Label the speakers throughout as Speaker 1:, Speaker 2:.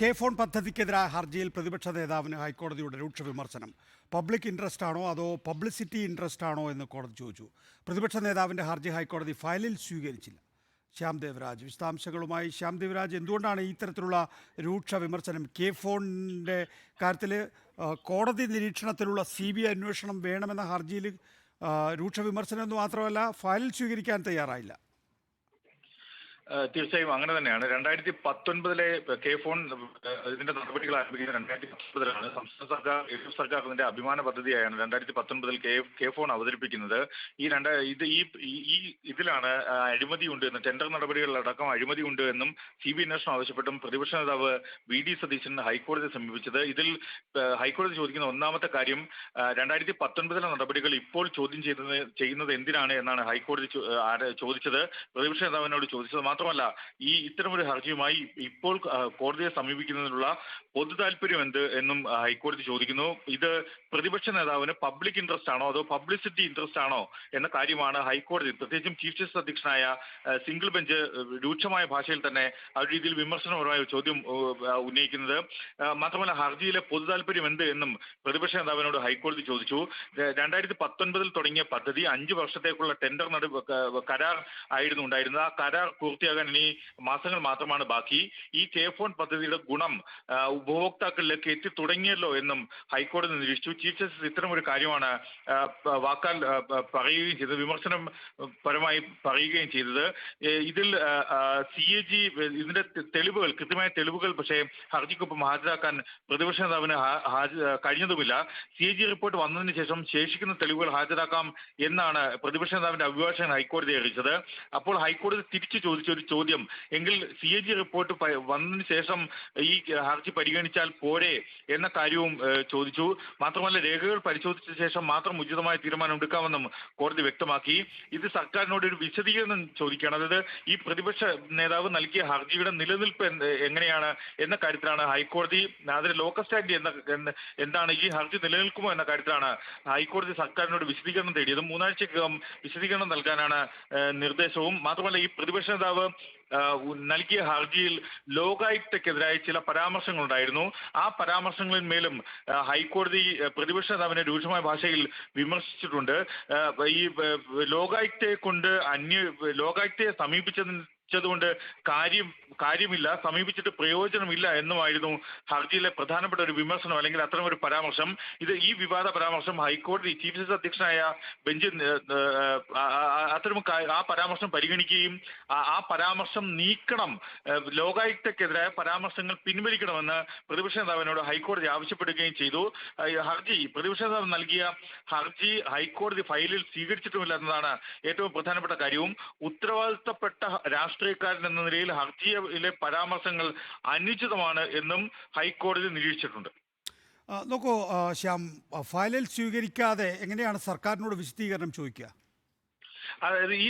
Speaker 1: K phone പദ്ധതിക്കെതിരായ ഹർജിയിൽ പ്രതിപക്ഷ നേതാവിന് ഹൈക്കോടതിയുടെ രൂക്ഷ വിമർശനം. പബ്ലിക് ഇൻട്രസ്റ്റ് ആണോ അതോ പബ്ലിസിറ്റി ഇൻട്രസ്റ്റ് ആണോ എന്ന് കോടതി ചോദിച്ചു. പ്രതിപക്ഷ നേതാവിന്റെ ഹർജി ഹൈക്കോടതി ഫയലിൽ സ്വീകരിച്ചില്ല. ശ്യാം ദേവരാജ് വിശദാംശങ്ങളുമായി. ശ്യാം ദേവരാജ് എന്തുകൊണ്ടാണ് ഇത്തരത്തിലുള്ള രൂക്ഷ വിമർശനം? കെ ഫോണിന്റെ കാര്യത്തിൽ കോടതി നിരീക്ഷണത്തിലുള്ള സി ബി ഐ അന്വേഷണം വേണമെന്ന ഹർജിയിൽ രൂക്ഷ വിമർശനം എന്ന് മാത്രമല്ല ഫയലിൽ സ്വീകരിക്കാൻ തയ്യാറായില്ല.
Speaker 2: തീർച്ചയായും അങ്ങനെ തന്നെയാണ്. രണ്ടായിരത്തി പത്തൊൻപതിലെ കെ ഫോൺ ഇതിന്റെ നടപടികൾ ആരംഭിക്കുന്നത് രണ്ടായിരത്തി പത്തൊൻപതിലാണ് സംസ്ഥാന സർക്കാർ എൽ എഫ് സർക്കാർ അതിന്റെ അഭിമാന പദ്ധതിയായാണ് രണ്ടായിരത്തി പത്തൊൻപതിൽ കെ ഫോൺ അവതരിപ്പിക്കുന്നത്. ഈ രണ്ട ഇത് ഈ ഈ- ഇതിലാണ് അഴിമതി ഉണ്ട് എന്ന് ടെൻഡർ നടപടികളിലടക്കം അഴിമതി ഉണ്ട് എന്നും സി ബി അന്വേഷണം ആവശ്യപ്പെട്ടും പ്രതിപക്ഷ നേതാവ് വി ഡി സതീശൻ ഹൈക്കോടതിയെ സമീപിച്ചത്. ഇതിൽ ഹൈക്കോടതി ചോദിക്കുന്ന ഒന്നാമത്തെ കാര്യം രണ്ടായിരത്തി പത്തൊൻപതിലെ നടപടികൾ ഇപ്പോൾ ചോദ്യം ചെയ്യുന്നത് ചെയ്യുന്നത് എന്തിനാണ് എന്നാണ് ഹൈക്കോടതി ചോദിച്ചത്. പ്രതിപക്ഷ നേതാവിനോട് ചോദിച്ചത് മാത്രമല്ല ഈ ഇത്തരമൊരു ഹർജിയുമായി ഇപ്പോൾ കോടതിയെ സമീപിക്കുന്നതിനുള്ള പൊതു താല്പര്യം എന്ത് എന്നും ഹൈക്കോടതി ചോദിക്കുന്നു. ഇത് പ്രതിപക്ഷ നേതാവിന് പബ്ലിക് ഇൻട്രസ്റ്റ് ആണോ അതോ പബ്ലിസിറ്റി ഇൻട്രസ്റ്റ് ആണോ എന്ന കാര്യമാണ് ഹൈക്കോടതി പ്രത്യേകിച്ചും ചീഫ് ജസ്റ്റിസ് അധ്യക്ഷനായ സിംഗിൾ ബെഞ്ച് രൂക്ഷമായ ഭാഷയിൽ തന്നെ ആ രീതിയിൽ വിമർശനപരമായ ചോദ്യം ഉന്നയിക്കുന്നത്. മാത്രമല്ല ഹർജിയിലെ പൊതു താല്പര്യം എന്ത് എന്നും പ്രതിപക്ഷ നേതാവിനോട് ഹൈക്കോടതി ചോദിച്ചു. രണ്ടായിരത്തി പത്തൊൻപതിൽ തുടങ്ങിയ പദ്ധതി അഞ്ച് വർഷത്തേക്കുള്ള ടെൻഡർ നട കരാർ ആയിരുന്നു ഉണ്ടായിരുന്നത്. ആ കരാർ പൂർത്തിയാകാൻ ഇനി മാസങ്ങൾ മാത്രമാണ് ബാക്കി. ഈ കെ ഫോൺ പദ്ധതിയുടെ ഗുണം ഉപഭോക്താക്കളിലേക്ക് എത്തി തുടങ്ങിയല്ലോ എന്നും ഹൈക്കോടതി നിരീക്ഷിച്ചു. ചീഫ് ജസ്റ്റിസ് ഇത്തരം ഒരു കാര്യമാണ് വാക്കാൽ പറയുകയും ചെയ്തത് വിമർശനം പരമായി പറയുകയും ചെയ്തത്. ഇതിൽ സി എ ജി ഇതിന്റെ തെളിവുകൾ കൃത്യമായ തെളിവുകൾ പക്ഷേ ഹർജിക്കൊപ്പം ഹാജരാക്കാൻ പ്രതിപക്ഷ നേതാവിന് കഴിഞ്ഞതുമില്ല. സി എ ജി റിപ്പോർട്ട് വന്നതിന് ശേഷം ശേഷിക്കുന്ന തെളിവുകൾ ഹാജരാക്കാം എന്നാണ് പ്രതിപക്ഷ നേതാവിന്റെ അഭിഭാഷകൻ ഹൈക്കോടതി അറിയിച്ചത്. അപ്പോൾ ഹൈക്കോടതി തിരിച്ചു ചോദിച്ച ഒരു ചോദ്യം. എങ്കിൽ സി എ ജി റിപ്പോർട്ട് വന്നതിന് ശേഷം ഈ ഹർജി പരിഗണിച്ചാൽ പോരെ എന്ന കാര്യവും ചോദിച്ചു. മാത്രമല്ല രേഖകൾ പരിശോധിച്ച ശേഷം മാത്രം ഉചിതമായ തീരുമാനം എടുക്കാമെന്നും കോടതി വ്യക്തമാക്കി. ഇത് സർക്കാരിനോട് ഒരു വിശദീകരണം ചോദിക്കുകയാണ്. അതായത് ഈ പ്രതിപക്ഷ നേതാവ് നൽകിയ ഹർജിയുടെ നിലനിൽപ്പ് എങ്ങനെയാണ് എന്ന കാര്യത്തിലാണ് ഹൈക്കോടതി അതിന് ലോക്കൽ സ്റ്റാൻഡ് എന്ന എന്താണ് ഈ ഹർജി നിലനിൽക്കുമോ എന്ന കാര്യത്തിലാണ് ഹൈക്കോടതി സർക്കാരിനോട് വിശദീകരണം തേടിയത്. മൂന്നാഴ്ചക്കകം വിശദീകരണം നൽകാനാണ് നിർദ്ദേശവും. മാത്രമല്ല ഈ പ്രതിപക്ഷ നേതാവ് നൽകിയ ഹർജിയിൽ ലോകായുക്തക്കെതിരായ ചില പരാമർശങ്ങളുണ്ടായിരുന്നു. ആ പരാമർശങ്ങളിന്മേലും ഹൈക്കോടതി പ്രതിപക്ഷ നേതാവിനെ രൂക്ഷമായ ഭാഷയിൽ വിമർശിച്ചിട്ടുണ്ട്. ഈ ലോകായുക്തയെ കൊണ്ട് അന്യ ലോകായുക്തയെ സമീപിച്ചതിന് കൊണ്ട് കാര്യം കാര്യമില്ല സമീപിച്ചിട്ട് പ്രയോജനമില്ല എന്നുമായിരുന്നു ഹർജിയിലെ പ്രധാനപ്പെട്ട ഒരു വിമർശനം അല്ലെങ്കിൽ അത്തരം ഒരു പരാമർശം. ഇത് ഈ വിവാദ പരാമർശം ഹൈക്കോടതി ചീഫ് ജസ്റ്റിസ് അധ്യക്ഷനായ ബെഞ്ച് അത്തരം ആ പരാമർശം പരിഗണിക്കുകയും ആ- പരാമർശം നീക്കണം ലോകായുക്തക്കെതിരായ പരാമർശങ്ങൾ പിൻവലിക്കണമെന്ന് പ്രതിപക്ഷ നേതാവിനോട് ഹൈക്കോടതി ആവശ്യപ്പെടുകയും ചെയ്തു. ഹർജി പ്രതിപക്ഷ നേതാവ് നൽകിയ ഹർജി ഹൈക്കോടതി ഫയലിൽ സ്വീകരിച്ചിട്ടുമില്ല എന്നതാണ് ഏറ്റവും പ്രധാനപ്പെട്ട കാര്യവും. ഉത്തരവാദിത്തപ്പെട്ട രാഷ്ട്രീയക്കാരൻ എന്ന നിലയിൽ ഹർജിയിലെ പരാമർശങ്ങൾ അനുചിതമാണ് എന്നും ഹൈക്കോടതി നിരീക്ഷിച്ചിട്ടുണ്ട്.
Speaker 1: നോക്കൂ ശ്യാം ഫയലിൽ സ്വീകരിക്കാതെ എങ്ങനെയാണ് സർക്കാരിനോട് വിശദീകരണം ചോദിക്കുക?
Speaker 2: അതായത് ഈ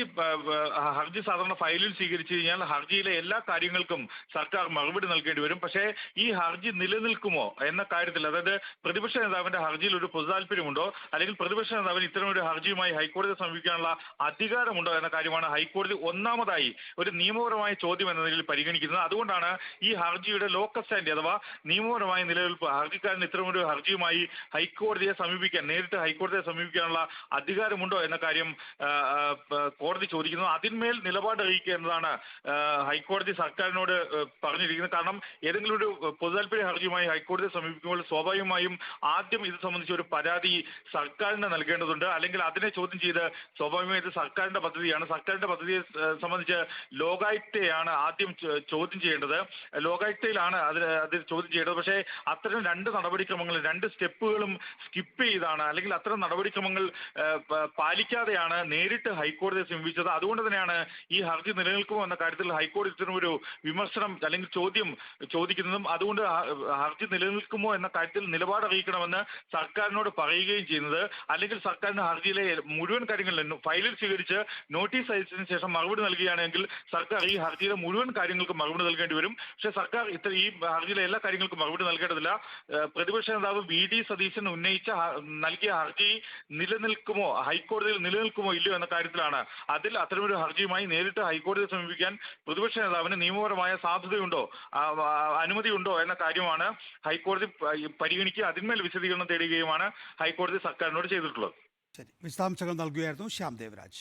Speaker 2: ഹർജി സാധാരണ ഫയലിൽ സ്വീകരിച്ചു കഴിഞ്ഞാൽ ഹർജിയിലെ എല്ലാ കാര്യങ്ങൾക്കും സർക്കാർ മറുപടി നൽകേണ്ടി വരും. പക്ഷേ ഈ ഹർജി നിലനിൽക്കുമോ എന്ന കാര്യത്തിൽ അതായത് പ്രതിപക്ഷ നേതാവിന്റെ ഹർജിയിൽ ഒരു പൊതു താല്പര്യമുണ്ടോ? അല്ലെങ്കിൽ പ്രതിപക്ഷ നേതാവിന് ഇത്തരം ഒരു ഹർജിയുമായി ഹൈക്കോടതിയെ സമീപിക്കാനുള്ള അധികാരമുണ്ടോ എന്ന കാര്യമാണ് ഹൈക്കോടതി ഒന്നാമതായി ഒരു നിയമപരമായ ചോദ്യം എന്ന നിലയിൽ പരിഗണിക്കുന്നത്. അതുകൊണ്ടാണ് ഈ ഹർജിയുടെ ലോക്കൽ സ്റ്റാൻഡ് അഥവാ നിയമപരമായ നിലനിൽപ്പ് ഹർജിക്കാരൻ ഇത്തരം ഒരു ഹർജിയുമായി ഹൈക്കോടതിയെ സമീപിക്കാൻ നേരിട്ട് ഹൈക്കോടതിയെ സമീപിക്കാനുള്ള അധികാരമുണ്ടോ എന്ന കാര്യം കോടതി ചോദിക്കുന്നത് അതിന്മേൽ നിലപാട് അറിയിക്കുക എന്നതാണ് ഹൈക്കോടതി സർക്കാരിനോട് പറഞ്ഞിരിക്കുന്നത്. കാരണം ഏതെങ്കിലും ഒരു പൊതുതാൽപര്യ ഹർജിയുമായി ഹൈക്കോടതിയെ സമീപിക്കുമ്പോൾ സ്വാഭാവികമായും ആദ്യം ഇത് സംബന്ധിച്ച് ഒരു പരാതി സർക്കാരിന് നൽകേണ്ടതുണ്ട്. അല്ലെങ്കിൽ അതിനെ ചോദ്യം ചെയ്ത് സ്വാഭാവികമായും ഇത് സർക്കാരിന്റെ പദ്ധതിയാണ്. സർക്കാരിന്റെ പദ്ധതിയെ സംബന്ധിച്ച് ലോകായുക്തയാണ് ആദ്യം ചോദ്യം ചെയ്യേണ്ടത്. ലോകായുക്തയിലാണ് അതിൽ അതിൽ ചോദ്യം ചെയ്യേണ്ടത്. പക്ഷേ അത്തരം രണ്ട് നടപടിക്രമങ്ങൾ രണ്ട് സ്റ്റെപ്പുകളും സ്കിപ്പ് ചെയ്താണ്. അല്ലെങ്കിൽ അത്തരം നടപടിക്രമങ്ങൾ പാലിക്കാതെയാണ് നേരിട്ട് ഹൈക്കോടതിയെ സമീപിച്ചത്. അതുകൊണ്ട് തന്നെയാണ് ഈ ഹർജി നിലനിൽക്കുമോ എന്ന കാര്യത്തിൽ ഹൈക്കോടതി ഒരു വിമർശനം അല്ലെങ്കിൽ ചോദ്യം ചോദിക്കുന്നതും അതുകൊണ്ട് ഹർജി നിലനിൽക്കുമോ എന്ന കാര്യത്തിൽ നിലപാട് അറിയിക്കണമെന്ന് സർക്കാരിനോട് പറയുകയും ചെയ്യുന്നത്. അല്ലെങ്കിൽ സർക്കാരിന് ഹർജിയിലെ മുഴുവൻ കാര്യങ്ങളിലും ഫയലിൽ സ്വീകരിച്ച് നോട്ടീസ് അയച്ചതിന് ശേഷം മറുപടി നൽകുകയാണെങ്കിൽ സർക്കാർ ഈ ഹർജിയിലെ മുഴുവൻ കാര്യങ്ങൾക്ക് മറുപടി നൽകേണ്ടി വരും. പക്ഷെ സർക്കാർ ഇത്ര ഈ ഹർജിയിലെ എല്ലാ കാര്യങ്ങൾക്കും മറുപടി നൽകേണ്ടതില്ല. പ്രതിപക്ഷ നേതാവ് വി ഡി സതീശൻ ഉന്നയിച്ച നൽകിയ ഹർജി നിലനിൽക്കുമോ? ഹൈക്കോടതിയിൽ നിലനിൽക്കുമോ ഇല്ലയോ എന്ന കാര്യം കാര്യത്തിലാണ്. അതിൽ അത്തരമൊരു ഹർജിയുമായി നേരിട്ട് ഹൈക്കോടതിയെ സമീപിക്കാൻ പ്രതിപക്ഷ നേതാവിന് നിയമപരമായ സാധ്യതയുണ്ടോ? അനുമതിയുണ്ടോ എന്ന കാര്യമാണ് ഹൈക്കോടതി പരിഗണിക്കുക അതിന്മേൽ വിശദീകരണം തേടുകയുമാണ് ഹൈക്കോടതി സർക്കാരിനോട് ചെയ്തിട്ടുള്ളത്.
Speaker 1: ശരി. വിശദാംശങ്ങൾ നൽകുകയായിരുന്നു ശ്യാം ദേവരാജ്.